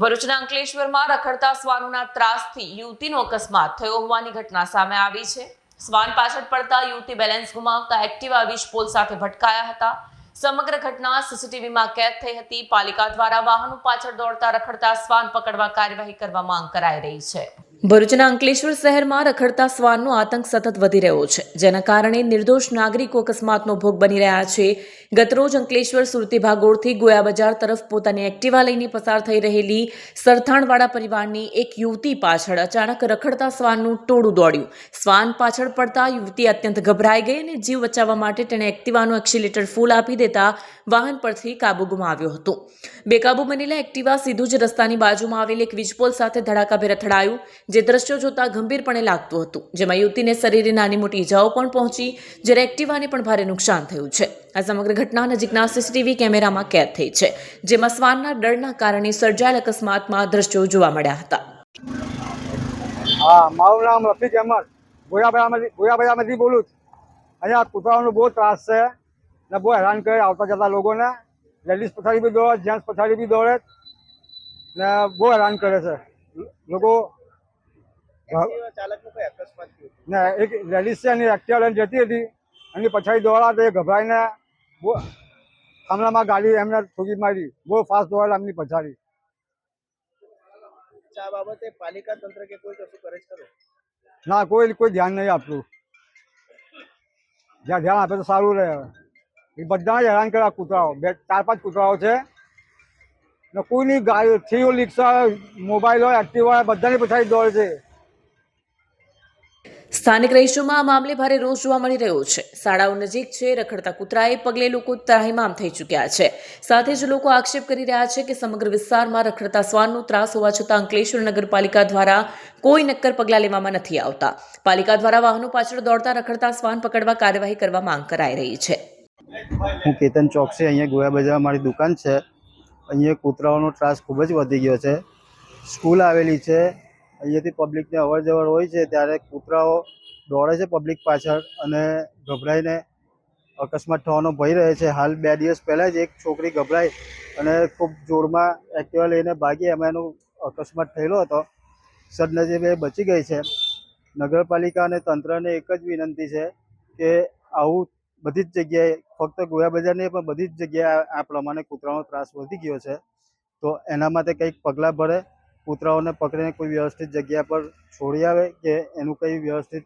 ભરૂચના અંકલેશ્વરમાં રખડતા શ્વાનોના ત્રાસથી યુવતીનો અકસ્માત થયો હોવાની ઘટના સામે આવી છે. શ્વાન પાછળ પડતા યુવતી બેલેન્સ ગુમાવતા એક્ટિવા વીજપોલ સાથે ભટકાયા હતા. સમગ્ર ઘટના સીસીટીવીમાં કેદ થઈ હતી. પાલિકા દ્વારા વાહનો પાછળ દોડતા રખડતા શ્વાન પકડવા કાર્યવાહી કરવા માંગ કરાઈ રહી છે. ભરૂચના અંકલેશ્વર શહેરમાં રખડતા શ્વાનનો આતંક સતત વધી રહ્યો છે, જેના કારણે નિર્દોષ નાગરિકો અકસ્માતનો ભોગ બની રહ્યા છે. ગતરોજ અંકલેશ્વર સુરતી ભાગોળથી ગોયા બજાર તરફ પોતાની એક્ટિવા લઈને પસાર થઈ રહેલી સરથાણવાળા પરિવારની એક યુવતી પાછળ અચાનક રખડતા શ્વાનનું ટોળું દોડ્યું. શ્વાન પાછળ પડતા યુવતી અત્યંત ગભરાઈ ગઈ અને જીવ બચાવવા માટે તેણે એક્ટિવાનું એક્સિલેટર ફૂલ આપી દેતા વાહન પરથી કાબુ ગુમાવ્યો હતો. બેકાબુ બનેલા એક્ટિવા સીધું જ રસ્તાની બાજુમાં આવેલ એક વીજપોલ સાથે ધડાકાભેર અથડાયું. જે દ્રશ્યો જોતા ગંભીરપણે લાગતું હતું. જેમાં યુવતીને શરીરે નાની મોટી ઇજાઓ પણ પહોંચી, જ્યારે એક્ટિવાને પણ ભારે નુકસાન થયું છે. આ સમગ્ર ઘટના નજીકના સીસીટીવી કેમેરામાં કેદ થઈ છે, જેમાં શ્વાનના ડરના કારણે સર્જાયેલ અકસ્માતમાં દ્રશ્યો જોવા મળ્યા હતા. હા, મારું નામ રફીક અહેમદ. ગોયાબજારમાંથી ગોયાબજારમાંથી બોલું છું. અહીંયા કૂતરાઓનો બહુ ત્રાસ છે ને બહુ હેરાન કરે આવતા જતા લોકોને. લેડીઝ પછાડી બી દોડે, જેન્ટ્સ પછાડી બી દોડે ને બહુ હેરાન કરે છે. લોકો ચાલકનું કઈ અકસ્માત થયું હતું? ને એક લેડીઝ છે એની એક્ટિવા લઈને જતી હતી. એની પછાડી દોડા તો એ ગભરાઈને બહુ હમણાંમાં ગાડી એમને ઠોકી મારી. બહુ ફાસ્ટ દોડેલા એમની પછાડી. બાબતે પાલિકા તંત્ર કે કોઈ કશું કરે છે ના કોઈ કોઈ ધ્યાન નહીં આપતું. જ્યાં ધ્યાન આપે તો સારું રહે એ બધા જ હેરાન કર્યા કૂતરાઓ. બે ચાર પાંચ કૂતરાઓ છે. ને કોઈની ગાડી થ્રી રિક્ષા મોબાઈલ હોય એક્ટિવ હોય બધાની પછાડી દોડે છે. સ્થાનિક રહીશોમાં આ મામલે ભારે રોષ જોવા મળી રહ્યો છે. શાળાઓ નજીક છે, રખડતા કૂતરાએ પગલે લોકો ત્રાહિમામ થઈ ચૂક્યા છે. સાથે જ લોકો આક્ષેપ કરી રહ્યા છે કે સમગ્ર વિસ્તારમાં રખડતા શ્વાનનો ત્રાસ હોવા છતાં અંકલેશ્વર નગરપાલિકા દ્વારા કોઈ નક્કર પગલાં લેવામાં નથી આવતા. પાલિકા દ્વારા વાહનો પાછળ દોડતા રખડતા શ્વાન પકડવા કાર્યવાહી કરવા માંગ કરાઈ રહી છે. હું કેતન ચોકસી, અહીંયા ગોયા બજાર મારી દુકાન છે. અહીંયા કૂતરાઓનો ત્રાસ ખૂબ જ વધી ગયો છે. સ્કૂલ આવેલી છે. અહીંયાથી પબ્લિકને અવર જવર હોય છે ત્યારે કૂતરાઓ દોડે છે પબ્લિક પાછળ અને ગભરાઈને અકસ્માત થવાનો ભય રહે છે. હાલ બે દિવસ પહેલાં જ એક છોકરી ગભરાઈ અને ખૂબ જોરમાં એક્ટિવા લઈને ભાગી. એમાં એનો અકસ્માત થયેલો હતો. સદનસીબે બચી ગઈ છે. નગરપાલિકા અને તંત્રને એક જ વિનંતી છે કે આવું બધી જ જગ્યાએ, ફક્ત ગોયા બજાર નહીં, પણ બધી જ જગ્યાએ આ પ્રમાણે કૂતરાનો ત્રાસ વધી ગયો છે. તો એના માટે કંઈક પગલાં ભરે કૂતરાઓને પકડીને કોઈ વ્યવસ્થિત જગ્યા પર છોડી આવે કે એનું કંઈ વ્યવસ્થિત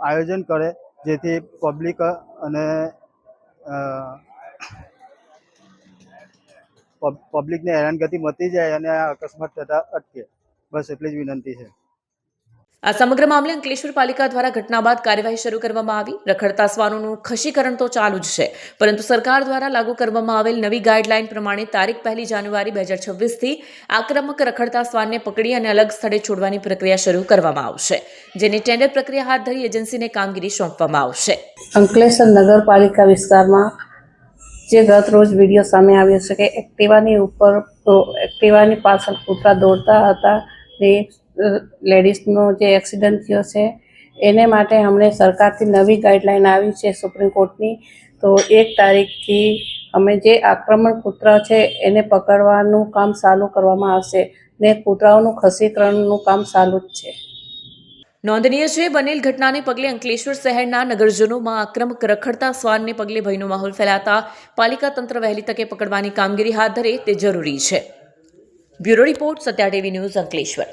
આયોજન કરે જેથી પબ્લિક અને પબ- પબ્લિકને હેરાનગતિ મટી જાય અને આ અકસ્માત થતા અટકે. બસ એટલી જ વિનંતી છે. આ સમગ્ર મામલે અંકલેશ્વર પાલિકા દ્વારા ઘટના બાદ કાર્યવાહી શરૂ કરવામાં આવી. રખડતા શ્વાનોનું ખસીકરણ તો ચાલુ જ છે. પરંતુ સરકાર દ્વારા લાગુ કરવામાં આવેલ નવી ગાઈડલાઈન પ્રમાણે તારીખ પહેલી જાન્યુઆરી બે હજાર છવ્વીસથી આક્રમક રખડતા શ્વાનને પકડી અને અલગ સ્થળે છોડવાની પ્રક્રિયા શરૂ કરવામાં આવશે, જેની ટેન્ડર પ્રક્રિયા હાથ ધરી એજન્સીને કામગીરી સોંપવામાં આવશે. અંકલેશ્વર નગરપાલિકા વિસ્તારમાં જે ગત રોજ વીડિયો સામે આવ્યો છે કે એક્ટિવાની ઉપર એક્ટિવાની પાછળ કૂતરા દોડતા હતા ને લેડીઝનો જે એક્સિડન્ટ થયો છે, એને માટે અમને સરકારથી નવી ગાઈડલાઈન આવી છે સુપ્રીમ કોર્ટની. તો એક તારીખથી અમે જે આક્રમણ કૂતરા છે, એને પકડવાનું કામ ચાલુ કરવામાં આવશે ને કૂતરાઓનું ખસીકરણનું કામ ચાલુ જ છે. નોંધનીય છે, બનેલ ઘટનાને પગલે અંકલેશ્વર શહેરના નગરજનોમાં આક્રમક રખડતા શ્વાનને પગલે ભયનો માહોલ ફેલાતા પાલિકા તંત્ર વહેલી તકે પકડવાની કામગીરી હાથ ધરે તે જરૂરી છે. Bureau report Satya TV news Ankleshwar.